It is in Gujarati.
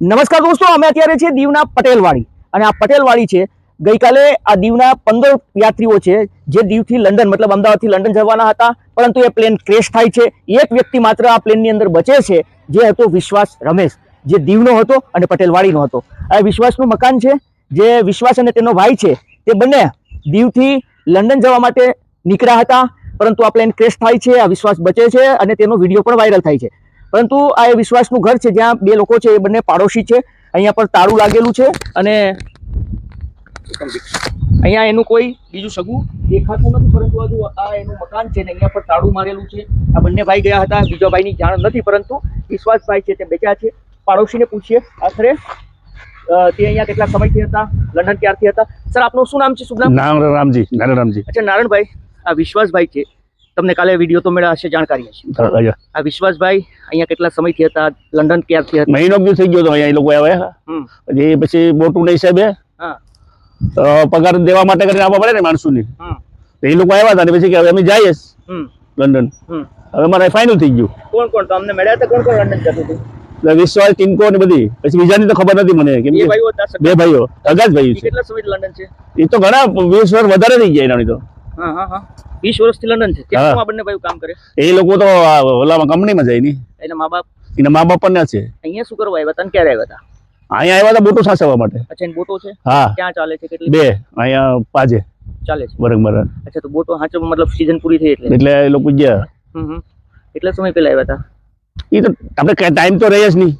નમસ્કાર દોસ્તો, અમે અત્યારે છે દીવના પટેલવાડી. અને આ પટેલવાડી છે, ગઈકાલે આ દીવના પંદર યાત્રીઓ છે, જે દીવથી લંડન, મતલબ અમદાવાદથી લંડન જવાના હતા, પરંતુ એ પ્લેન ક્રેશ થાય છે. એક વ્યક્તિ માત્ર આ પ્લેનની અંદર બચે છે, જે હતો વિશ્વાસ રમેશ, જે દીવનો હતો અને પટેલવાડીનો હતો. આ વિશ્વાસનું મકાન છે, જે વિશ્વાસ અને તેનો ભાઈ છે, તે બંને દીવથી લંડન જવા માટે નીકળ્યા હતા, પરંતુ આ પ્લેન ક્રેશ થાય છે, આ વિશ્વાસ બચે છે અને તેનો વીડિયો પણ વાયરલ થાય છે. પરંતુ આ એ વિશ્વાસનું ઘર છે જ્યાં બે લોકો છે એ બંને પાડોશી છે. અહીંયા પર તાળું લાગેલું છે અને અહીંયા એનું કોઈ બીજું સગું દેખાતું નથી પરંતુ હજુ આ એનું મકાન છે ને અહીંયા પર તાળું મારેલું છે. આ બંને ભાઈ ગયા હતા બીજા ભાઈની જાણ નથી પરંતુ વિશ્વાસભાઈ છે તે બેચા છે. પાડોશીને પૂછીએ આખરે તે અહીંયા કેટલા સમયથી હતા લંડન ક્યારથી હતા? સર આપનું શું નામ છે શુભ નામ? નારાયણ રામજી નારાયણ રામજી અચ્છા નારાયણભાઈ આ વિશ્વાસભાઈ છે. તમને કાલે વીડિયો તો મળ્યા હશે જાણકારી હશે. આ વિશ્વાસભાઈ અહીંયા કેટલા સમયથી હતા? લંડન ક્યારથી હતા? મહિનો બી થઈ ગયો હતો અહીંયા એ લોકો આવ્યા હમ. પછી મોટું નહીં સાહેબ. હા. પગાર દેવા માટે કરીને આવવા પડે ને માણસોની. એ લોકો આવ્યા હતા ને પછી કે હવે અમે જઈએ. લંડન. હવે મારે ફાઇનલ થઈ ગયું. કોણ કોણ? તો અમને મળ્યા હતા? કોણ કોણ લંડન જતું હતું? વિશ્વાસ ટિન્કો ને બધી. પછી બીજાની તો ખબર નથી મને. કેમ બે ભાઈઓ અગાજ ભાઈ છે. કેટલા સમયથી લંડન છે? એ તો ઘણા વીસ વર્ષ વધારે થઈ ગયા એનાની તો. વીસ વર્ષથી લંડન છે. ત્યાં બંને ભાઈઓ કામ કરે? એ લોકો તો ઓલામાં કંપનીમાં જાય ની એના. મા બાપ એના મા બાપ પણ છે. અહીંયા શું કરવા આવ્યા હતા ક્યારે આવ્યા હતા? અહીંયા આવ્યા હતા બોટો સાચવવા માટે. અચ્છા એ બોટો છે? હા. ક્યાં ચાલે છે? કેટલી બે અહીંયા પાજે ચાલે છે? બરંગ બરંગ અચ્છા તો બોટો હાચો મતલબ સીઝન પૂરી થઈ એટલે? એટલે એ લોકો ગયા. હમ હમ. કેટલા સમય પહેલા આવ્યા હતા? એ તો આપણે ટાઈમ તો રહે જ નહીં.